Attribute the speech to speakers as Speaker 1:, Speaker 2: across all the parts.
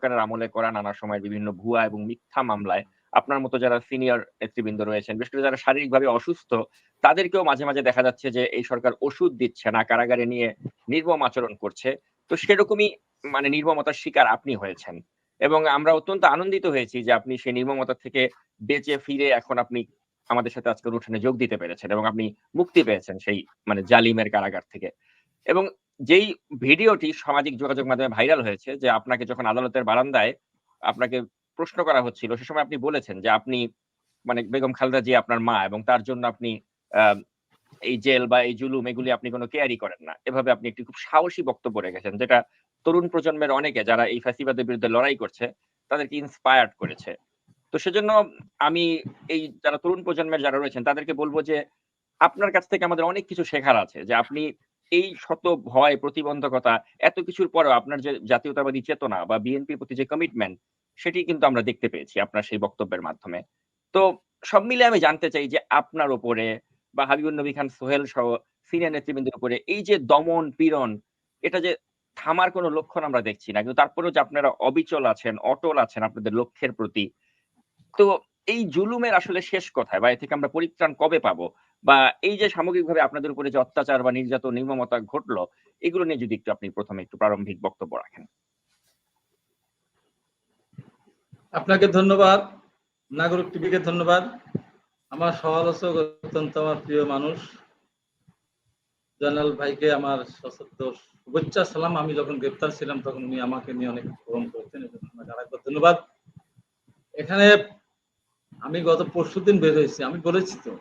Speaker 1: সরকারের আমলে করা নানা সময় বিভিন্ন ভুয়া এবং মিথ্যা মামলায়। আপনার মতো যারা সিনিয়র নেতৃবৃন্দ রয়েছেন, বিশেষ করে যারা শারীরিকভাবে অসুস্থ, তাদেরকেও মাঝে মাঝে দেখা যাচ্ছে যে এই সরকার ওষুধ দিচ্ছে না, কারাগারে নিয়ে নির্মম আচরণ করছে। তো সেরকমই মানে নির্মমতার শিকার আপনি হয়েছেন। এবং আমরা অত্যন্ত আনন্দিত হয়েছি যে আপনি সেই নির্মমতা থেকে বেঁচে ফিরে এখন আপনি আমাদের সাথে আজকের উঠানে যোগ দিতে পেরেছেন এবং আপনি মুক্তি পেয়েছেন সেই মানে জালিমের কারাগার থেকে। এবং যেই ভিডিওটি সামাজিক যোগাযোগ মাধ্যমে ভাইরাল হয়েছে, যে আপনাকে যখন আদালতের বারান্দায় আপনাকে প্রশ্ন করা হচ্ছিল, সে সময় আপনি বলেছেন যে আপনি মানে বেগম খালেদা জি আপনার মা এবং তার জন্য আপনি এই জেল বা এই জুলুম এগুলি আপনি কোনো কেয়ারি করেন না। এভাবে আপনি একটি খুব সাহসী বক্তব্য রেখেছেন, যেটা তরুণ প্রজন্মের অনেকে যারা এই ফ্যাসিবাদের বিরুদ্ধে লড়াই করছে, তাদেরকে ইন্সপায়ার্ড করেছে। তো সেজন্য আমি এই যারা তরুণ প্রজন্মের যারা রয়েছেন, তাদেরকে বলব যে আপনার কাছ থেকে আমাদের অনেক কিছু শেখার আছে, যে আপনি এই শত ভয়, প্রতিবন্ধকতা, এত কিছুর পরেও আপনার যে জাতীয়তাবাদী চেতনা বা বিএনপির প্রতি যে কমিটমেন্ট সেটি কিন্তু আমরা দেখতে পেয়েছি আপনার সেই বক্তব্যের মাধ্যমে। তো সব মিলে আমি জানতে চাই যে আপনার উপরে বা হাবিবুল নবী খান সোহেল সহ সিনিয়র নেতৃবৃন্দের উপরে এই যে দমন পীড়ন, এটা যে থামার কোনো লক্ষণ আমরা দেখছি না, কিন্তু তারপরেও যে আপনারা অবিচল আছেন, অটল আছেন আপনাদের লক্ষ্যের প্রতি, তো এই জুলুমের আসলে শেষ কোথায় বা এ থেকে আমরা পরিত্রাণ কবে পাবো? বা এই যে সামগ্রিকভাবে আপনাদের উপরে যে অত্যাচার বা নির্যাতন, নির্মমতা ঘটলো, এগুলো নিয়ে যদি একটু আপনি প্রথমে একটু প্রারম্ভিক বক্তব্য রাখেন।
Speaker 2: আপনাকে ধন্যবাদ, নাগরিক টিভিকে ধন্যবাদ। আমার সমালোচক অত্যন্ত আমার প্রিয় মানুষ, জয়নাল ভাইকে আমার সশব্দ শুভেচ্ছা, সালাম। আমি যখন গ্রেপ্তার ছিলাম, তখন উনি আমাকে নিয়ে অনেক গ্রহণ এজন্য আপনাকে ধন্যবাদ। এখানে আমি গত পরশু দিন বের হয়েছি, আমি বলেছি তো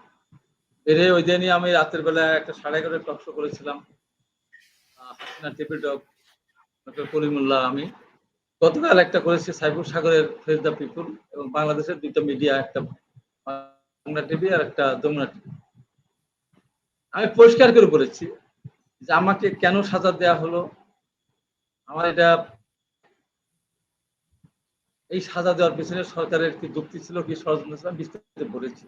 Speaker 2: বেরে ওই দিনই আমি রাতের বেলা একটা সাড়ে এগারোটা টক শো করেছিলাম। হাসিনা ডক্টর কলিমুল্লাহ আমি। গতকাল একটা করেছি সাইফুল সাগরের ফেস দ্য পিপুল এবং বাংলাদেশের দুইটা মিডিয়া একটা বাংলা টিভি আর একটা যমুনা টিভি। আমি পরিষ্কার করে বলেছি যে আমাকে কেন সাজা দেয়া হলো? আমার এটা এই সাজা দেওয়ার পিছনে সরকারের কি যুক্তি ছিল, কি ষড়যন্ত্র ছিল বিস্তারিত বলেছি।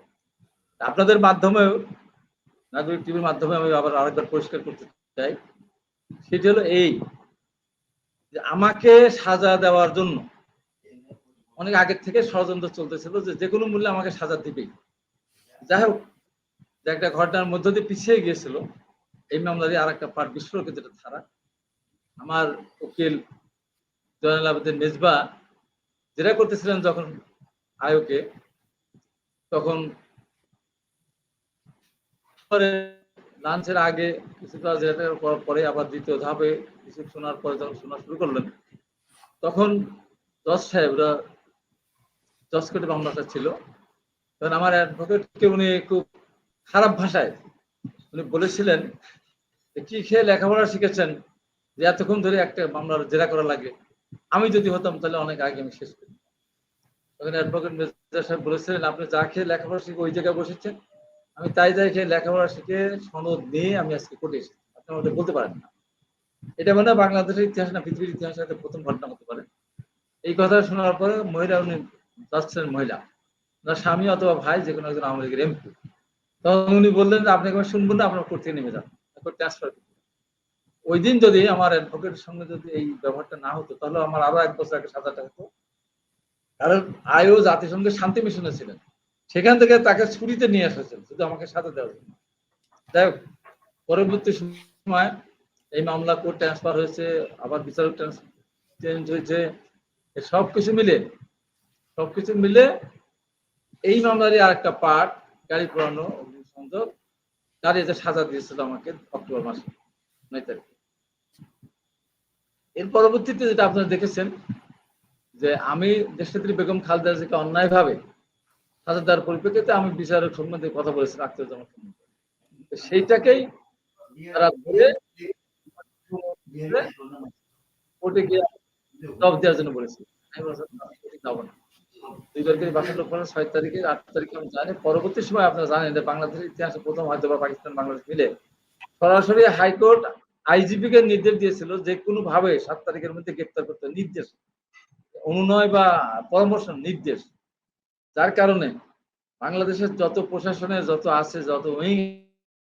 Speaker 2: আপনাদের মাধ্যমেও, নাগরিক টিভির মাধ্যমে আমি আবার আরেকবার পরিষ্কার করতে চাই। সেটি হলো এই, যে আমাকে সাজা দেওয়ার জন্য অনেক আগের থেকে ষড়যন্ত্র চলতেছিল যে যে কোনো মূল্যে আমাকে সাজা দিবেই। যাই হোক, যে একটা ঘটনার মধ্য দিয়ে পিছিয়ে গিয়েছিল, এই মামলারই আর একটা পার্ট বিস্ফোরকের যেটা ধারা। আমার উকিল জয়নাল আবেদিন মেজবা যেটা করতেছিলেন যখন আয়োকে তখন পরে লাঞ্চের আগে কিছুটা করার পরে আবার দ্বিতীয় ধাপে কিছু শোনার পরে যখন শোনা শুরু করলেন, তখন জজ সাহেবরা জজ কোর্টে মামলাটা ছিল। তখন আমার অ্যাডভোকেটকে উনি খুব খারাপ ভাষায় উনি বলেছিলেন কি খেয়ে লেখাপড়া শিখেছেন? যে এতক্ষণ ধরে একটা মামলার জেরা করা লাগে। আমি যদি হতাম তাহলে অনেক আগে আমি শেষ করি তখন অ্যাডভোকেট মেজর সাহেব বলেছিলেন, আপনি যা খেয়ে লেখাপড়া শিখে ওই জায়গায় বসেছেন? আমি তাই খেয়ে লেখাপড়া শিখে সনদ নিয়ে আমি আজকে কোর্টে এসেছি। আপনি আমাদের বলতে পারেন না। এটা মানে বাংলাদেশের ইতিহাস না, পৃথিবীর ইতিহাসে একটা প্রথম ঘটনা হতে পারে। এই কথা শোনার পরে মহিলা উনি যাচ্ছেন মহিলা। ওনার স্বামী অথবা ভাই যে কোনো একজন লীগের এমপি। তখন উনি বললেন যে আপনাকে আমি শুনব না, আপনার কোর্ট নেমে যান। ট্রান্সফার ওই দিন যদি আমার অ্যাডভোকেটের সঙ্গে যদি এই ব্যবহারটা না হতো, তাহলে আমার আরও এক বছর আগে সাজাটা হতো। কারণ আয়ও জাতিসংঘের শান্তি মিশনে ছিলেন। সেখান থেকে তাকে ছুরিতে নিয়ে এসেছেন, শুধু আমাকে সাজা দেওয়ার জন্য যাই হোক, পরবর্তী সময় এই মামলা কোর্ট ট্রান্সফার হয়েছে, আবার বিচারক চেঞ্জ হয়েছে সব কিছু মিলে, সবকিছু মিলে এই মামলারই আর একটা পার্ট গাড়ি পুরানো অগ্নিসংযোগ গাড়ি যে সাজা দিয়েছিল আমাকে অক্টোবর মাসে, নয় তারিখে। এর পরবর্তীতে যেটা আপনারা দেখেছেন, যে আমি দেশনেত্রী বেগম খালেদা জিকে অন্যায়ভাবে সাজা দেওয়ার পরিপ্রেক্ষিতে আমি বিচারক সম্বন্ধে কথা বলেছি আখতারুজ্জামান সম্বন্ধে সেইটাকেই তারা ধরে কোর্টে গিয়ে জবাব দেওয়ার জন্য বলেছি। আট তারিখে আমি জানি। পরবর্তী সময় আপনারা জানেন যে বাংলাদেশের ইতিহাসে প্রথম হয়তো বা পাকিস্তান বাংলাদেশ সরাসরি হাইকোর্ট নির্দেশ দিয়েছিল ভাবে সাত তারিখের মধ্যে গ্রেপ্তার করতে নির্দেশ, অনুনয় বা পরামর্শ নির্দেশ। যার কারণে বাংলাদেশের যত প্রশাসনে যত আছে, যত উইং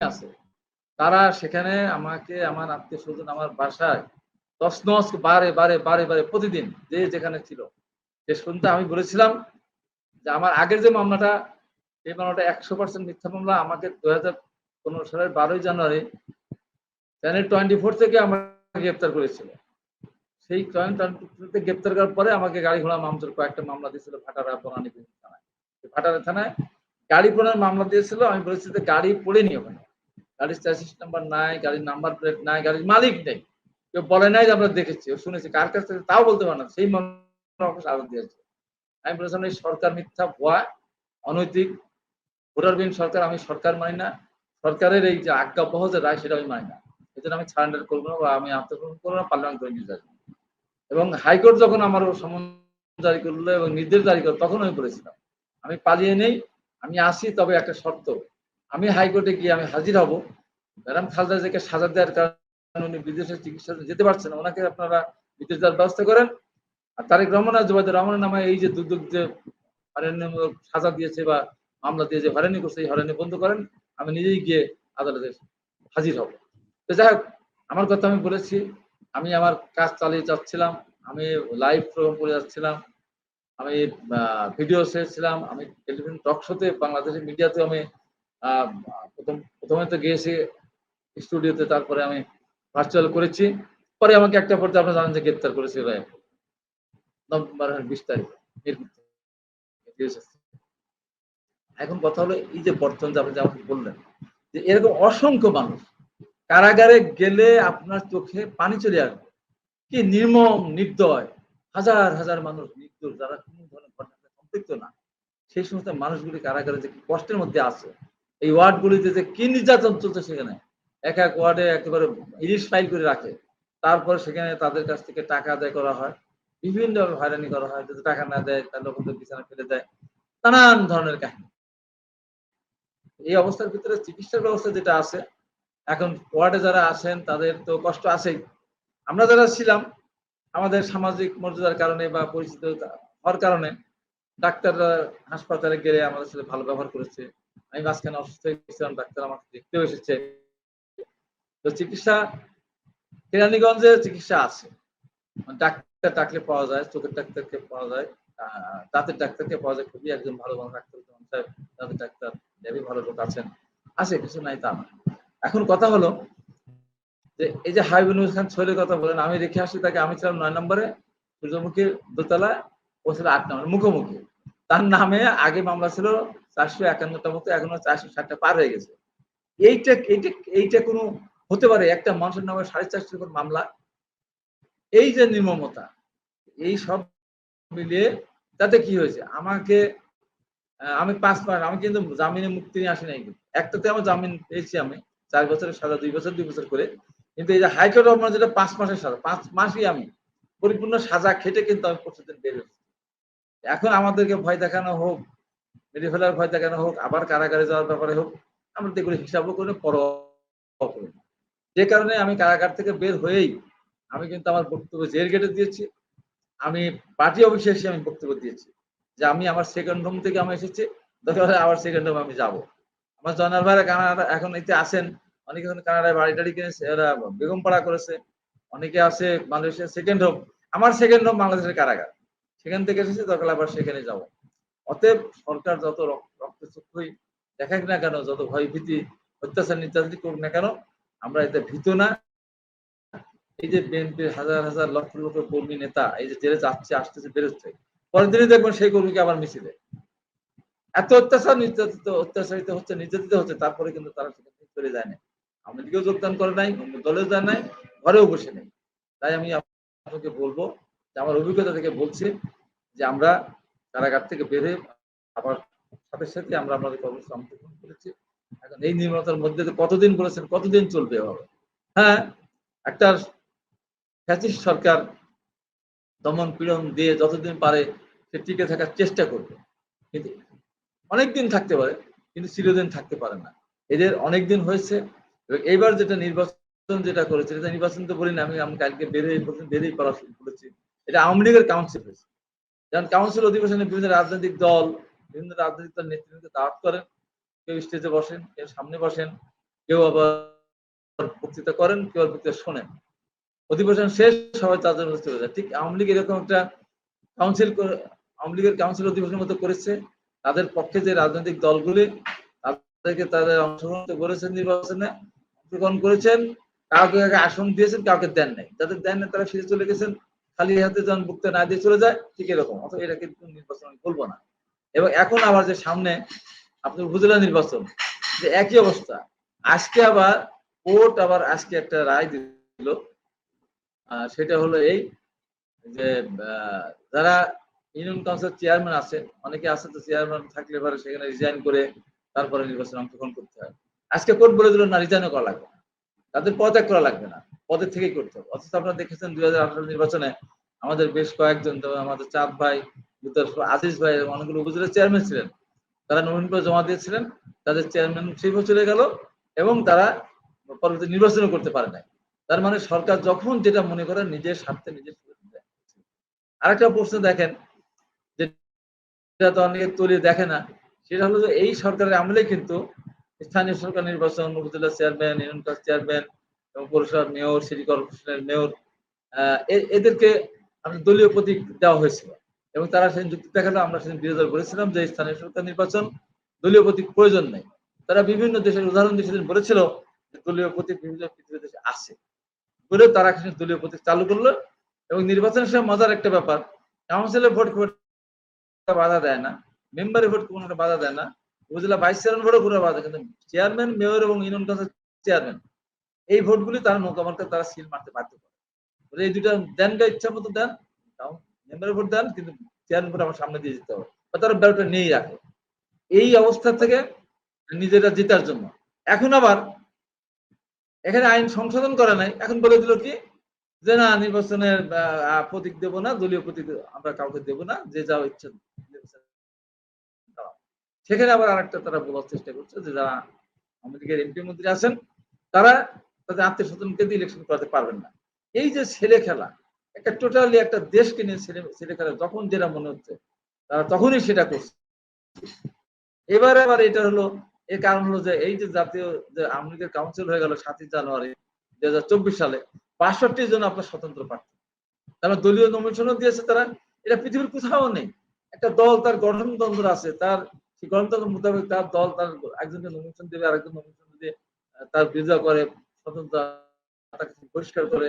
Speaker 2: আছে, তারা সেখানে আমাকে, আমার আত্মীয় স্বজন আমার বাসায় তসনস বারে বারে বারে বারে প্রতিদিন যে যেখানে ছিল শেষ শুনতে আমি বলেছিলাম যে আমার আগের যে মামলাটা এই মামলাটা একশো পার্সেন্ট মিথ্যা মামলা আমাকে দু হাজার পনেরো সালের বারোই জানুয়ারি চ্যানেল টোয়েন্টি ফোর থেকে আমাকে গ্রেপ্তার করেছিল। সেই টোয়েন্টি গ্রেপ্তার করার পরে আমাকে গাড়ি ঘোড়া মামলার কয়েকটা মামলা দিয়েছিল ভাটারা বনানী থানায়। ভাটারা থানায় গাড়ি পোড়ার মামলা দিয়েছিল, আমি বলেছি যে গাড়ি পড়ে পড়েনি ওখানে গাড়ির চ্যাসিস নাম্বার নাই, গাড়ির নাম্বার প্লেট নাই, গাড়ির মালিক নেই। কেউ বলে নাই যে আমরা দেখেছি শুনেছি। কার কাছ থেকে তাও বলতে পারে না, সেই মামলা আরও দিয়েছে। আমি বলেছিলাম, এই সরকার মিথ্যা, ভুয়া, অনৈতিক ভোটারবিহীন সরকার আমি সরকার মানি না। সরকারের এই যে আজ্ঞাবহ যে রায় সেটা আমি মানি না। এই জন্য আমি সারেন্ডার করব না বা আমি আত্মগ্রহণ করব না পার্লামেন্ট করে নিয়ে যাব। এবং হাইকোর্ট যখন আমার সমন জারি করল এবং নির্দেশ জারি করল, তখন আমি বলেছিলাম আমি পালিয়ে নেই, আমি আসি, তবে একটা শর্ত। আমি হাইকোর্টে গিয়ে আমি হাজির হব। ম্যাডাম খালদা জিয়াকে সাজা দেওয়ার কারণে উনি বিদেশে চিকিৎসা যেতে পারছেন। ওনাকে আপনারা বিদেশ দেওয়ার ব্যবস্থা করেন। আর তারেক রহমান আর রহমানের নামে এই যে দুর্যোগ যে হয়রানিমূলক সাজা দিয়েছে বা মামলা দিয়ে যে হয়রানি করছে, এই হয়রানি বন্ধ করেন। আমি নিজেই গিয়ে আদালতে হাজির হব। তো যাই হোক, আমার কথা আমি বলেছি। আমি আমার কাজ চালিয়ে যাচ্ছিলাম, আমি লাইভ প্রোগ্রাম করে যাচ্ছিলাম, আমি ভিডিও ছেড়েছিলাম, আমি টেলিভিশন টক শোতে বাংলাদেশের মিডিয়াতে আমি প্রথম, প্রথমে তো গিয়েছি স্টুডিওতে তারপরে আমি ভার্চুয়াল করেছি পরে আমাকে একটা পর্যায়ে আপনারা জানেন যে গ্রেপ্তার করেছে রায় নভেম্বর বিশ তারিখ। এখন কথা হলো এই যে বর্তমান আপনি যেমন বললেন, যে এরকম অসংখ্য মানুষ কারাগারে গেলে আপনার চোখে পানি চলে আসবে। কি নির্মম নির্দয়। হাজার হাজার মানুষ নির্দোষ, যারা কোনো ধরনের ঘটনাতে সম্পৃক্ত না। সেই সমস্ত মানুষগুলি কারাগারে যে কষ্টের মধ্যে আছে, এই ওয়ার্ডগুলিতে যে কি নির্যাতন চলছে সেখানে। এক এক ওয়ার্ডে একেবারে ইলিশ ফাইল করে রাখে। তারপর সেখানে তাদের কাছ থেকে টাকা আদায় করা হয়। বিভিন্ন হয়রানি করা হয়, যদি টাকা না দেয় তাহলে ওদের বিছানা ফেলে দেয়। নানান ধরনের কাহিনী। এই অবস্থার ভিতরে চিকিৎসার ব্যবস্থা যেটা আছে এখন ওয়ার্ডে যারা আছেন, তাদের তো কষ্ট আছেই। আমরা যারা ছিলাম, আমাদের সামাজিক মর্যাদার কারণে বা পরিচিত হওয়ার কারণে ডাক্তাররা হাসপাতালে গেলে আমাদের সাথে ভালো ব্যবহার করেছে। আমি মাঝখানে অসুস্থ হয়ে গেছিলাম, ডাক্তার আমাকে দেখতেও এসেছে। তো চিকিৎসা, কেরানীগঞ্জে চিকিৎসা আছে। ডাক্তার ডাকলে পাওয়া যায়, চোখের ডাক্তারকে পাওয়া যায় দাঁতের ডাক্তারকে পাওয়া যায়। খুবই একজন ভালো ভালো ডাক্তার সাহেব। দাঁতের ডাক্তার ল্যাবে ভালো লোক আছেন। আছে, কিছু নাই তা না এখন কথা হলো যে, এই যে হাইবুল খান ছোলের কথা বলেন, আমি রেখে আসি তাকে, আমি ছিলাম নয় নম্বরে, সূর্যমুখীর দোতলা ও ছিল আট নম্বর, মুখোমুখি। তার নামে আগে মামলা ছিল চারশো একান্নটা মতো, এখনও চারশো ষাটটা পার হয়ে গেছে। এইটা এইটা এইটা কোনো হতে পারে, একটা মানুষের নামে সাড়ে চারশোর উপর মামলা। এই যে নির্মমতা, এই সব মিলিয়ে তাতে কি হয়েছে? আমাকে আমি পাঁচ মাস, আমি কিন্তু জামিনে মুক্তি নিয়ে আসি নাই কিন্তু। একটাতে আমার জামিন পেয়েছি আমি। চার বছরের সাজা, দুই বছর দুই বছর করে। কিন্তু এই যে হাইকোর্ট আমার যেটা, পাঁচ মাসের সাজা, পাঁচ মাসই আমি পরিপূর্ণ সাজা খেটে কিন্তু আমি প্রতিদিন বের হয়েছি। এখন আমাদেরকে ভয় দেখানো হোক মেরে ফেলার ভয় দেখানো হোক, আবার কারাগারে যাওয়ার ব্যাপারে হোক, আমরা এগুলো হিসাবও করে পরোয়া করি যে কারণে আমি কারাগার থেকে বের হয়েই আমি কিন্তু আমার বক্তব্য জেল গেটে দিয়েছি। আমি পার্টি অফিসে এসে আমি বক্তব্য দিয়েছি যে আমি আমার সেকেন্ড হোম থেকে আমি এসেছি দরকার আবার সেকেন্ড হোম আমি যাব। আমার জনার ভাইরা কানাডা এখন এতে আসেন অনেকে কানাডায় বাড়ি টাড়ি কিনেছে বেগম পাড়া করেছে, অনেকে আছে বাংলাদেশের সেকেন্ড হোম আমার সেকেন্ড হোম বাংলাদেশের কারাগার। সেখান থেকে এসেছে হলে আবার সেখানে যাব। অতএব সরকার যত রক- রক্তচক্ষুই দেখাক না কেন, যত ভয়, ভীতি, অত্যাচার নির্যাতন করুক না কেন, আমরা এতে ভীত না। এই যে বিএনপির হাজার হাজার লক্ষ লক্ষ কর্মী নেতা, এই যে জেলে যাচ্ছে, আসতেছে, বেরোচ্ছে, পরের দিনই দেখবেন সেই কর্মীকে আবার মিছিলে। এত অত্যাচার, নির্যাতিত, অত্যাচারিত হচ্ছে, নির্যাতিত হচ্ছে, তারপরে কিন্তু তারা সেখান থেকে চলে যায় না। আমি দিকেও যোগদান করে নাই, অন্য দলেও যায় নাই, ঘরেও বসে নেই। তাই আমি আপনাকে বলব যে আমার অভিজ্ঞতা থেকে বলছি যে আমরা কারাগার থেকে হয়ে আবার সাথে সাথে আমরা আমাদের কর্মসূচি করেছি। এখন এই নির্মতার মধ্যে কতদিন বলেছেন, কতদিন চলবে এভাবে? হ্যাঁ একটা ফ্যাসিস্ট সরকার দমন পীড়ন দিয়ে যতদিন পারে সে টিকে থাকার চেষ্টা করবে। কিন্তু অনেকদিন থাকতে পারে, কিন্তু চিরদিন থাকতে পারে না। এদের অনেক দিন হয়েছে এইবার যেটা নির্বাচন যেটা করেছে, এটা নির্বাচন তো বলি না আমি আমি কালকে প্রথম বেরিয়ে পড়া শুরু করেছি। এটা আওয়ামী লীগের কাউন্সিল হয়েছে। যেমন কাউন্সিল অধিবেশনে বিভিন্ন রাজনৈতিক দল, বিভিন্ন রাজনৈতিক দল নেতৃত্বকে দাওয়াত করেন। কেউ স্টেজে বসেন, কেউ সামনে বসেন, কেউ আবার বক্তৃতা করেন, কেউ বক্তৃতা শোনেন। অধিবেশন শেষ, সবাই তাদের উপস্থিত চলে যায়। ঠিক আওয়ামী লীগ এরকম একটা কাউন্সিল আওয়ামী লীগের কাউন্সিল অধিবেশনের মতো করেছে। তাদের পক্ষে যে রাজনৈতিক দলগুলি, তাদেরকে তাদের অংশগ্রহণ করতে বলেছেন নির্বাচনে। অংশগ্রহণ করেছেন, কাউকে কাউকে আসন দিয়েছেন, কাউকে দেন নাই। যাদের দেন নাই, তারা ফিরে চলে গেছেন। খালি হাতে যখন মুক্ত না দিয়ে চলে যায়, ঠিক এরকম। অথবা এটা কিন্তু নির্বাচন আমি বলব না। এবং এখন আবার যে সামনে আপনার উপজেলা নির্বাচন, যে একই অবস্থা। আজকে আবার কোর্ট আবার আজকে একটা রায় দিল। সেটা হলো এই যে যারা ইউনিয়ন কাউন্সিল চেয়ারম্যান আছে অনেকে আছে তো চেয়ারম্যান থাকলে পরে সেখানে রিজাইন করে তারপরে নির্বাচনে অংশগ্রহণ করতে হয়। আজকে কোর্ট বলে দিল, না রিজাইনও করা লাগবে না। তাদের পদত্যাগ করা লাগবে না। পদের থেকেই করতে হবে। অথচ আপনারা দেখেছেন দুই হাজার আঠারো নির্বাচনে আমাদের বেশ কয়েকজন আমাদের চাঁদ ভাই আজিজ ভাই অনেকগুলো উপজেলার চেয়ারম্যান ছিলেন। তারা নমিনপত্র জমা দিয়েছিলেন। তাদের চেয়ারম্যান শিল্প চলে গেল এবং তারা পরবর্তী নির্বাচনও করতে পারে নাই। তার মানে সরকার যখন যেটা মনে করে নিজের স্বার্থে নিজের। আরেকটা প্রশ্ন দেখেন, যেটা তো অনেকে তুলে দেখে না, সেটা হলো যে এই সরকারের আমলে কিন্তু স্থানীয় সরকার নির্বাচন, উপজেলা চেয়ারম্যান, ইউনিয়ন চেয়ারম্যান এবং পৌরসভার মেয়র, সিটি কর্পোরেশনের মেয়র এদেরকে দলীয় প্রতীক দেওয়া হয়েছিল এবং তারা সেদিন যুক্তি দেখাল, আমরা সেদিন বিরোধী বলেছিলাম যে স্থানীয় সরকার নির্বাচন দলীয় প্রতীক প্রয়োজন নেই। তারা বিভিন্ন দেশের উদাহরণ দিয়ে সেদিন বলেছিল দলীয় প্রতীক বিভিন্ন পৃথিবীর দেশে আছে। বলে তারা কিন্তু দলীয় প্রতীক চালু করল এবং নির্বাচনের সময় মজার একটা ব্যাপার কাউন্সিলের ভোট বাধা দেয় না মেম্বারের ভোট কোনো বাধা দেয় না উপজেলা ভাইস চেয়ারম্যান কোনো বাধা দেয় কিন্তু চেয়ারম্যান মেয়র এবং ইউনিয়ন কাউন্সিল চেয়ারম্যান এই ভোটগুলি তারা নৌকা তারা সিল মারতে বাধ্য করে। এই দুটা দেন গা ইচ্ছা মতো দেন মেম্বারের ভোট দেন, কিন্তু চেয়ারম্যান ভোট আমার সামনে দিয়ে যেতে হবে। বা তারা ব্যালটটা নিয়েই রাখে। এই অবস্থা থেকে নিজেরা জেতার জন্য। এখন আবার এখানে আইন সংশোধন করা নাই। এখন বলে দিল কি? যে না, নির্বাচনের প্রতীক দেব না, দলীয় প্রতীক আমরা কাউকে দেব না, যে যা ইচ্ছা। সেখানে আবার আরেকটা তারা বলার চেষ্টা করছে যে যারা আমাদের এমপি মন্ত্রী আছেন, তারা তাদের আত্মীয় স্বজনকে দিয়ে ইলেকশন করাতে পারবেন না। এই যে ছেলে খেলা, একটা টোটালি একটা দেশকে নিয়ে ছেলে ছেলে খেলা, যখন যেটা মনে হচ্ছে, তারা তখনই সেটা করছে। এবারে আবার এটা হলো, এর কারণ হলো যে এই যে জাতীয় যে আওয়ামী লীগের কাউন্সিল হয়ে গেল সাতই জানুয়ারি দুই হাজার চব্বিশ সালে, বাষট্টি জন আপনার স্বতন্ত্র প্রার্থী। তারা দলীয় নমিনেশনও দিয়েছে তারা। এটা পৃথিবীর কোথাও নেই। একটা দল, তার গঠনতন্ত্র আছে, তার সেই গঠনতন্ত্র মোতাবেক তার দল তার একজনকে নমিনেশন দেবে, আরেকজন নমিনেশন দিয়ে তার বিরোধিতা করে, স্বতন্ত্র তাকে পরিষ্কার করে,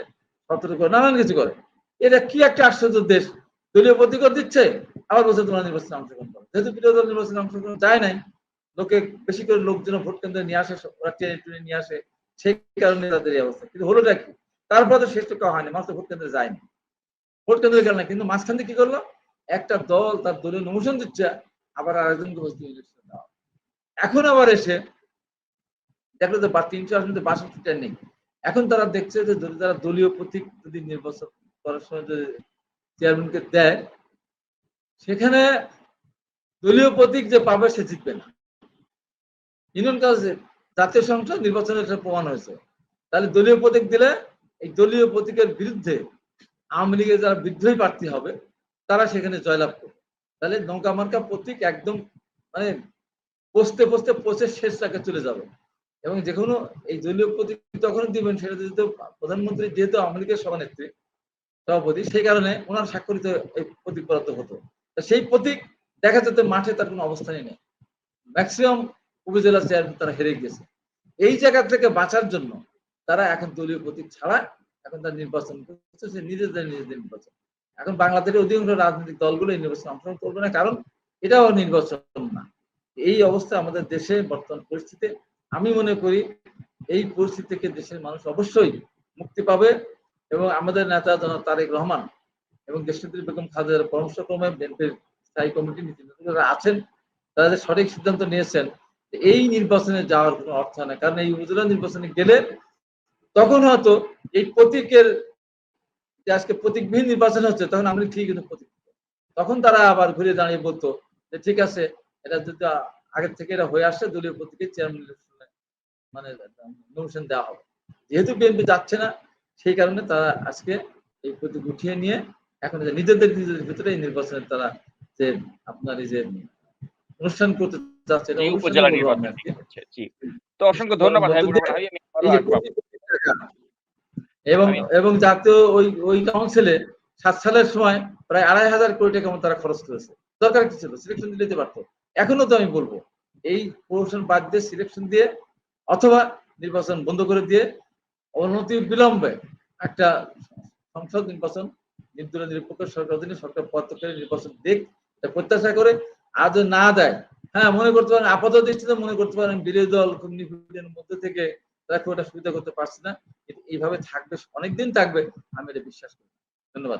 Speaker 2: সতর্ক করে, নানান কিছু করে। এটা কি একটা আশ্চর্য দেশ? দলীয় প্রতিকর দিচ্ছে, আবার বলছে তোমরা নির্বাচনে অংশগ্রহণ করো। যেহেতু বিরোধী দল নির্বাচনে অংশগ্রহণ যায় নাই, লোকে বেশি করে লোকজন ভোট কেন্দ্রে নিয়ে আসে ওরা টেনে টুনে নিয়ে আসে, সেই কারণে তাদের এই অবস্থা। কিন্তু হলোটা কি? তারপর তো শেষ কেউ হয়নি মানুষ তো ভোট কেন্দ্রে যায়নি। ভোট কেন্দ্রে গেল না, কিন্তু মাঝখান দিয়ে কি করল? একটা দল তার দলীয় নমিশন দিচ্ছে আবার দেওয়া এখন আবার এসে দেখল যে বা তিনশো আসনে বাষট্টিটা নেই। এখন তারা দেখছে যে যদি তারা দলীয় প্রতীক যদি নির্বাচন করার সময় যদি চেয়ারম্যানকে দেয়, সেখানে দলীয় প্রতীক যে পাবে সে জিতবে না। ইউনিয়ন কাউন্সিল, জাতীয় সংসদ নির্বাচনের প্রমাণ হয়েছে। তাহলে দলীয় প্রতীক দিলে এই দলীয় প্রতীকের বিরুদ্ধে আওয়ামী লীগের যারা বিদ্রোহী প্রার্থী হবে, তারা সেখানে জয়লাভ করবে। তাহলে নৌকা মার্কা প্রতীক একদম মানে পচতে পচতে পচে শেষ টাকে চলে যাবে। এবং যে কোনো এই দলীয় প্রতীক তখন দিবেন, সেটা যেহেতু প্রধানমন্ত্রী যেহেতু আওয়ামী লীগের সভানেত্রী, সভাপতি, সেই কারণে ওনার স্বাক্ষরিত এই প্রতীক বরাদ্দ হতো। সেই প্রতীক দেখা যেত মাঠে তার কোনো অবস্থানই নেই। ম্যাক্সিমাম উপজেলা চেয়ারম্যান তারা হেরে গেছে। এই জায়গা থেকে বাঁচার জন্য তারা এখন দলীয় প্রতীক ছাড়া এখন তার নির্বাচন করছে নিজেদের নিজেদের নির্বাচন। এখন বাংলাদেশের অধিকাংশ রাজনৈতিক দলগুলো এই নির্বাচন অংশগ্রহণ করবে না, কারণ এটাও নির্বাচন না। এই অবস্থা আমাদের দেশে বর্তমান পরিস্থিতি আমি মনে করি এই পরিস্থিতি থেকে দেশের মানুষ অবশ্যই মুক্তি পাবে এবং আমাদের নেতা জনাব তারেক রহমান এবং দেশনেত্রী বেগম খালেদার পরামর্শক্রমে বিএনপির স্থায়ী কমিটি নীতি নির্ধারকরা আছেন, তারা যে সঠিক সিদ্ধান্ত নিয়েছেন এই নির্বাচনে যাওয়ার কোনো অর্থ নেই। কারণ এই উপজেলা নির্বাচনে গেলে তখন হয়তো এই প্রতীকের যে আজকে প্রতীকবিহীন নির্বাচন হচ্ছে তখন আমরা ঠিক কিন্তু প্রতীক। তখন তারা আবার ঘুরে দাঁড়িয়ে বলতো যে ঠিক আছে এটা যদি আগের থেকে এটা হয়ে আসছে দলীয় প্রতীকের চেয়ারম্যান মানে নমিশন দেওয়া হবে। যেহেতু বিএনপি যাচ্ছে না সেই কারণে তারা আজকে এই প্রতীক উঠিয়ে নিয়ে এখন যে নিজেদের নিজেদের ভিতরে এই নির্বাচনের তারা যে আপনার এই যে অনুষ্ঠান করতে যাচ্ছে
Speaker 1: উপজেলা নির্বাচন তো অসংখ্য ধন্যবাদ
Speaker 2: এবং এবং জাতীয় ওই ওই কাউন্সিলে সাত সালের সময় প্রায় আড়াই হাজার কোটি টাকা তারা খরচ করেছে। দরকার কি ছিল? সিলেকশন দিতে পারতো। এখনও তো আমি বলব এই প্রমোশন বাদ দিয়ে সিলেকশন দিয়ে অথবা নির্বাচন বন্ধ করে দিয়ে অনতি বিলম্বে একটা সংসদ নির্বাচন নির্দলীয় নিরপেক্ষ সরকার অধীনে সরকার পদত্যাগের নির্বাচন দিক এটা প্রত্যাশা করে আজ না দেয়। হ্যাঁ মনে করতে পারেন আপাতত দৃষ্টিতে মনে করতে পারেন বিরোধী দল মধ্যে থেকে তারা খুব একটা সুবিধা করতে পারছে না। এইভাবে থাকবে, অনেকদিন থাকবে, আমি এটা বিশ্বাস করি ধন্যবাদ।